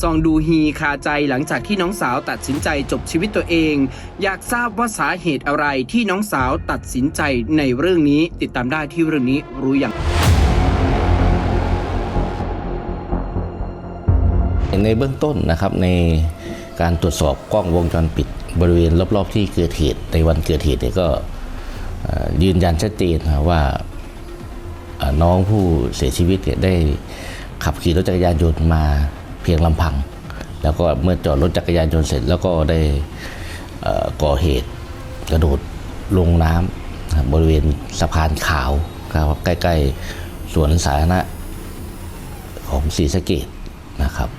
ซองดูฮีคาใจหลังจากที่น้องสาวตัดสินใจจบชีวิตตัวเอง อยากทราบว่าสาเหตุอะไรที่น้องสาวตัดสินใจในเรื่องนี้ ติดตามได้ที่เรื่องนี้รู้อย่างในเบื้องต้นนะครับในการตรวจสอบกล้องวงจรปิด บริเวณรอบๆที่เกิดเหตุในวันเกิดเหตุเนี่ยก็ยืนยันชัดเจนนะว่าน้องผู้เสียชีวิตเนี่ยได้ขับขี่รถจักรยานยนต์มา พียงลำพัง แล้วก็เมื่อจอดรถจักรยานยนต์เสร็จ แล้วก็ได้ก่อเหตุกระโดดลงน้ำนะครับบริเวณสะพานขาวครับใกล้ๆสวนสาธารณะของศรีสะเกดนะครับ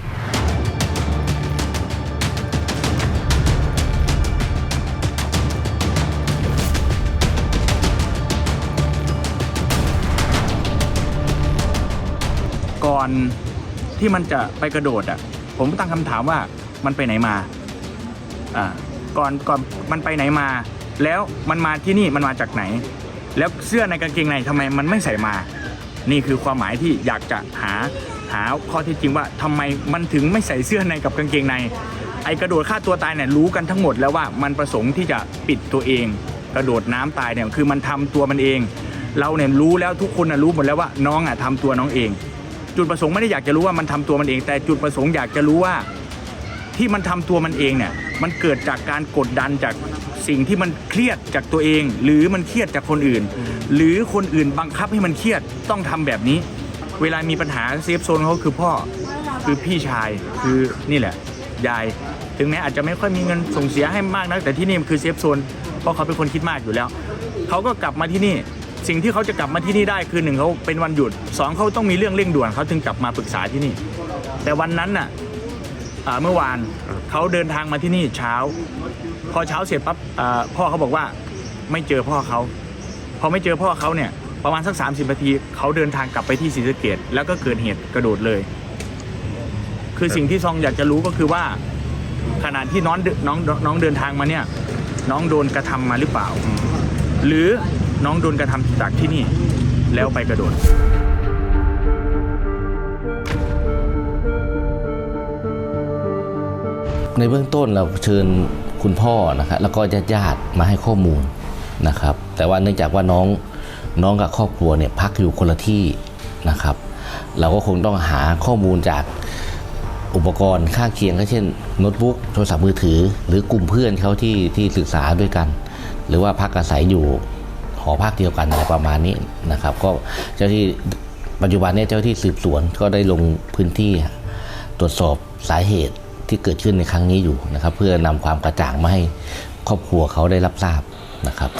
ก่อน ที่มันจะไปกระโดดอะ ผมตั้งคำถามว่ามันไปไหนมาอ่าก่อนก่อนมันไปไหนมา แล้วมันมาที่นี่มันมาจากไหน แล้วเสื้อในกางเกงในทำไมมันไม่ใส่มา นี่คือความหมายที่อยากจะหาหาข้อเท็จจริงว่าทำไมมันถึงไม่ใส่เสื้อในกับกางเกงใน ไอกระโดดฆ่าตัวตายเนี่ยรู้กันทั้งหมดแล้วว่ามันประสงค์ที่จะปิดตัวเอง กระโดดน้ำตายเนี่ยคือมันทำตัวมันเอง เราเนี่ยรู้แล้วทุกคนน่ะรู้หมดแล้วว่าน้องอะทำตัวน้องเอง จุดประสงค์ไม่ได้อยากจะรู้ว่ามันทำตัวมันเอง แต่จุดประสงค์อยากจะรู้ว่าที่มันทำตัวมันเองเนี่ยมันเกิดจากการกดดันจากสิ่งที่มันเครียดจากตัวเอง หรือมันเครียดจากคนอื่น หรือคนอื่นบังคับให้มันเครียดต้องทำแบบนี้ เวลามีปัญหาเซฟโซนเขาคือพ่อคือพี่ชายคือนี่แหละยาย ถึงแม้อาจจะไม่ค่อยมีเงินส่งเสียให้มากนะแต่ที่นี่มันคือเซฟโซนเพราะเขาเป็นคนคิดมากอยู่แล้ว เขาก็กลับมาที่นี่ สิ่งที่เขาจะกลับมาที่นี่ได้คือหนึ่งเขาเป็นวันหยุดสองเขาต้องมีเรื่องเร่งด่วนเขาถึงกลับมาปรึกษาที่นี่ แต่วันนั้นน่ะเมื่อวานเขาเดินทางมาที่นี่เช้า พอเช้าเสร็จปั๊บพ่อเขาบอกว่าไม่เจอพ่อเขาพอไม่เจอพ่อเขาเนี่ยประมาณสัก 30นาทีเขาเดินทางกลับไปที่ศรีสะเกดแล้วก็เกิดเหตุกระโดดเลย คือสิ่งที่ซองอยากจะรู้ก็คือว่าขณะที่น้องเดินน้องน้องเดินทางมาเนี่ย น้องโดนกระทำมาหรือเปล่า หรือ น้องโดนกระทำจากที่นี่ แล้วไปกระโดดในเบื้องต้นเราเชิญคุณพ่อนะครับแล้วก็ญาติญาติมาให้ข้อมูลนะครับ แต่ว่าเนื่องจากว่าน้องน้องกับครอบครัวเนี่ยพักอยู่คนละที่นะครับ เราก็คงต้องหาข้อมูลจากอุปกรณ์ข้างเคียงก็เช่นโน้ตบุ๊กโทรศัพท์มือถือ หรือกลุ่มเพื่อนเขาที่ที่ศึกษาด้วยกัน หรือว่าพักอาศัยอยู่ อพักเดียวกันอะไรประมาณนี้นะครับ ก็เจ้าที่ปัจจุบันเนี่ยเจ้าที่สืบสวนก็ได้ลงพื้นที่ตรวจสอบสาเหตุที่เกิดขึ้นในครั้งนี้อยู่นะครับ เพื่อนำความกระจ่างมาให้ครอบครัวเขาได้รับทราบนะครับ